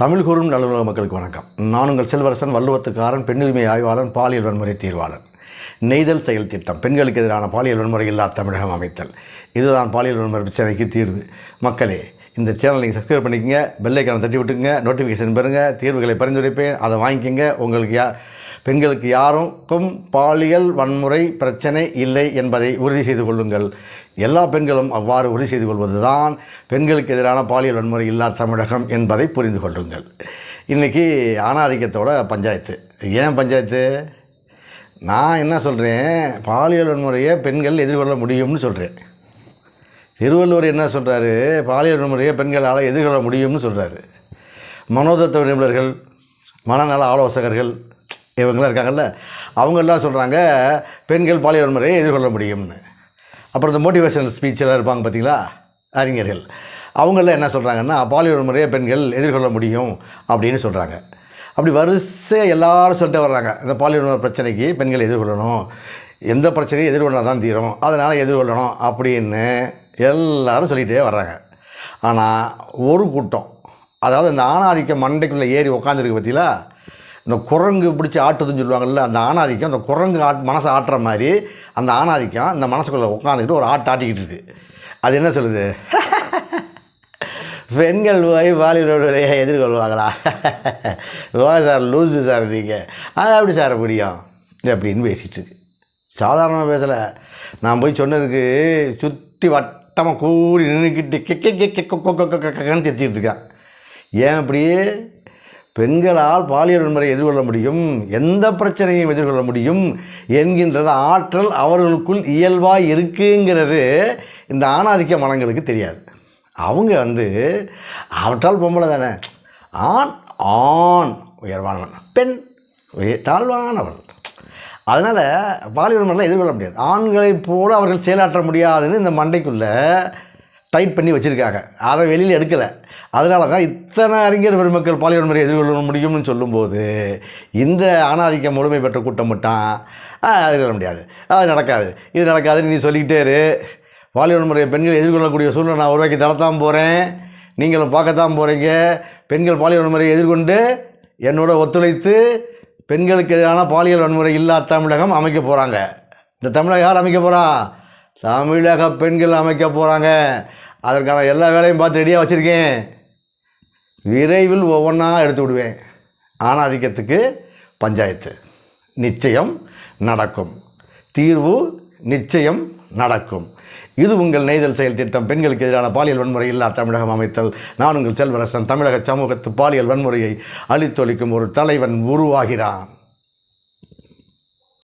தமிழ் கூறும் நல்லுலக மக்களுக்கு வணக்கம். நான் உங்கள் செல்வரசன் வல்லுவத்துக்காரன் பெண்ணுரிமை ஆய்வாளன் பாலியல் வன்முறை தீர்வாளன். நெய்தல் செயல் திட்டம் பெண்களுக்கு எதிரான பாலியல் வன்முறை இல்லா தமிழகம் அமைத்தல். இதுதான் பாலியல் வன்முறை பிரச்சனைக்கு தீர்வு. மக்களே இந்த சேனல் நீங்கள் சப்ஸ்கிரைப் பண்ணிக்கங்க பெல்லைக்கான தட்டி விட்டுங்க நோட்டிஃபிகேஷன் பெறுங்க தீர்வுகளை பரிந்துரைப்பேன் அதை வாங்கிக்கோங்க. உங்களுக்கு யா பெண்களுக்கு யாருக்கும் பாலியல் வன்முறை பிரச்சனை இல்லை என்பதை உறுதி செய்து கொள்ளுங்கள். எல்லா பெண்களும் அவ்வாறு உறுதி செய்து கொள்வதுதான் பெண்களுக்கு எதிரான பாலியல் வன்முறை இல்லா தமிழகம் என்பதை புரிந்து கொள்ளுங்கள். இன்றைக்கி ஆணாதிக்கத்தோட பஞ்சாயத்து. ஏன் பஞ்சாயத்து? நான் என்ன சொல்கிறேன் பாலியல் வன்முறையை பெண்கள் எதிர்கொள்ள முடியும்னு சொல்கிறேன் திருவள்ளுவர் என்ன சொல்கிறாரு பாலியல் வன்முறையை பெண்களால் எதிர்கொள்ள முடியும்னு சொல்கிறாரு மனோதத்துவ நிபுணர்கள் மனநல ஆலோசகர்கள் இவங்களாம் இருக்காங்கல்ல அவங்கெல்லாம் சொல்கிறாங்க பெண்கள் பாலியல் வன்முறையை எதிர்கொள்ள முடியும்னு. அப்புறம் இந்த மோட்டிவேஷனல் ஸ்பீச்செல்லாம் இருப்பாங்க பார்த்தீங்களா அறிஞர்கள். அவங்களாம் என்ன சொல்கிறாங்கன்னா பாலியல் வன்முறையை பெண்கள் எதிர்கொள்ள முடியும் அப்படின்னு சொல்கிறாங்க அப்படி வரிசையாக எல்லாரும் சொல்லிட்டு வர்றாங்க. இந்த பாலியல் வன்முறை பிரச்சனைக்கு பெண்கள் எதிர்கொள்ளணும். எந்த பிரச்சனையும் எதிர்கொள்ளணும் தான் தீரும். அதனால் எதிர்கொள்ளணும் அப்படின்னு எல்லாரும் சொல்லிகிட்டே வர்றாங்க. ஆனால் ஒரு கூட்டம் அதாவது இந்த ஆணாதிக்க மண்டைக்குள்ளே ஏறி உட்காந்துருக்கு பார்த்தீங்களா இந்த குரங்கு பிடிச்சி ஆட்டுதுன்னு சொல்லுவாங்கல்ல அந்த ஆணாதிக்கம் அந்த குரங்கு ஆட் மனசை ஆட்டுற மாதிரி அந்த ஆணாதிக்கம் இந்த மனசுக்குள்ளே உட்காந்துக்கிட்டு ஒரு ஆட்டு ஆட்டிக்கிட்டு இருக்குது அது என்ன சொல்லுது பெண்கள் போய் பாலியல் எதிர்கொள்வாங்களா வா சார் லூஸு சார் நீங்கள் அது எப்படி சார் முடியும் அப்படின்னு பேசிகிட்டு இருக்கு சாதாரணமாக பேசலை நான் போய் சொன்னதுக்கு சுற்றி வட்டமாக கூடி நின்றுக்கிட்டு கெக்க கெக்க கொக்கன்னு சிரிச்சிட்டு இருக்கேன் ஏன் அப்படியே பெண்களால் பாலியல் வன்முறை எதிர்கொள்ள முடியும் எந்த பிரச்சனையும் எதிர்கொள்ள முடியும் என்கின்றது ஆற்றல் அவர்களுக்குள் இயல்பாக இருக்குங்கிறது இந்த ஆணாதிக்க மனங்களுக்கு தெரியாது. அவங்க வந்து அவற்றால் பொம்பளை தானே. ஆண் ஆண் உயர்வானவன். பெண் உய- தாழ்வானவள் அதனால் பாலியல் வன்முறைலாம் எதிர்கொள்ள முடியாது. ஆண்களைப் போல அவர்கள் செயலாற்ற முடியாதுன்னு இந்த மண்டைக்குள்ளே டைட் பண்ணி வச்சுருக்காங்க. அதை வெளியில் எடுக்கலை. அதனால தான் இத்தனை அறிஞர் பெருமக்கள் பாலியல் முறை எதிர்கொள்ள முடியும்னு சொல்லும்போது இந்த ஆணாதிக்கம் முழுமை பெற்ற கூட்டம் மட்டும் எதிர்கொள்ள முடியாது. அது நடக்காது. இது நடக்காதுன்னு நீ சொல்லிக்கிட்டே இரு. பாலியல் முறை பெண்கள் எதிர்கொள்ளக்கூடிய சூழ்நிலை நான் உருவாக்கி தரத்தான் போகிறேன் நீங்களும் பார்க்கத்தான் போகிறீங்க பெண்கள் பாலியல் வன்முறையை எதிர்கொண்டு என்னோட ஒத்துழைத்து பெண்களுக்கு எதிரான பாலியல் வன்முறை இல்லா தமிழகம் அமைக்க போகிறாங்க இந்த தமிழகம் யார் அமைக்க போகிறா தமிழக பெண்கள் அமைக்க போகிறாங்க அதற்கான எல்லா வேலையும் பார்த்து ரெடியாக வச்சுருக்கேன். விரைவில் ஒவ்வொன்றா எடுத்து விடுவேன். ஆணாதிக்கத்துக்கு பஞ்சாயத்து. நிச்சயம் நடக்கும். தீர்வு நிச்சயம் நடக்கும். இது உங்கள் நெய்தல் செயல் திட்டம். பெண்களுக்கு எதிரான பாலியல் வன்முறை இல்லா தமிழகம் அமைத்தல். நான் உங்கள் செல்வரசன். தமிழக சமூகத்து பாலியல் வன்முறையை அழித்தொழிக்கும் ஒரு தலைவன் உருவாகிறான்.